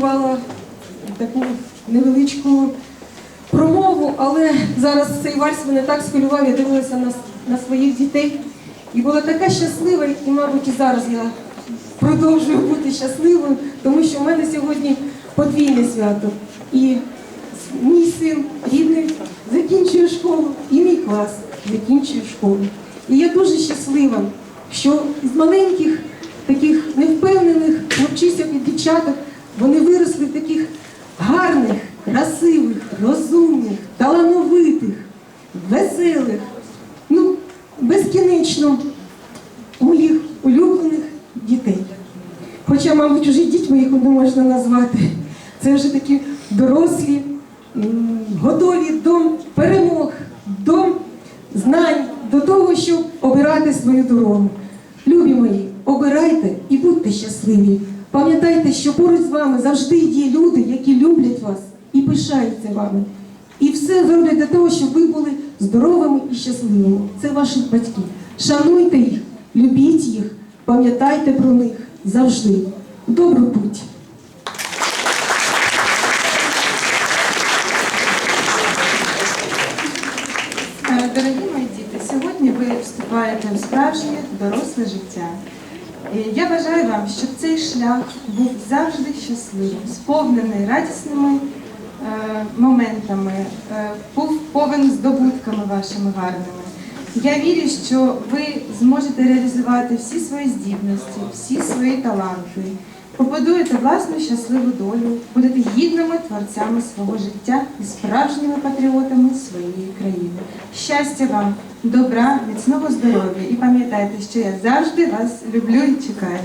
готувала таку невеличку промову, але зараз цей вальс мене так схвилював, я дивилася на, на своїх дітей і була така щаслива, і, мабуть, і зараз я продовжую бути щасливою, тому що в мене сьогодні подвійне свято. І мій син рідний закінчує школу, і мій клас закінчує школу. І я дуже щаслива, що з маленьких хлопчисів і дівчаток вони виросли в таких гарних, красивих, розумних, талановитих, веселих, ну, безкінечно моїх улюблених дітей. Хоча, мабуть, уже дітьми їх не можна назвати. Це вже такі дорослі, готові до перемог, до знань, до того, щоб обирати свою дорогу. Любі мої, обирайте і будьте щасливі. Пам'ятайте, що поруч з вами завжди є люди, які люблять вас і пишаються вами. І все зроблять для того, щоб ви були здоровими і щасливими. Це ваші батьки. Шануйте їх, любіть їх, пам'ятайте про них завжди. Добру путь! Дорогі мої діти, сьогодні ви вступаєте в справжнє доросле життя. Я бажаю вам, щоб цей шлях був завжди щасливим, сповнений радісними е, моментами, е, був повен здобутками вашими гарними. Я вірю, що ви зможете реалізувати всі свої здібності, всі свої таланти, побудуєте власну щасливу долю, будете гідними творцями свого життя і справжніми патріотами своєї країни. Щастя вам, добра, міцного здоров'я і пам'ятайте, що я завжди вас люблю і чекаю.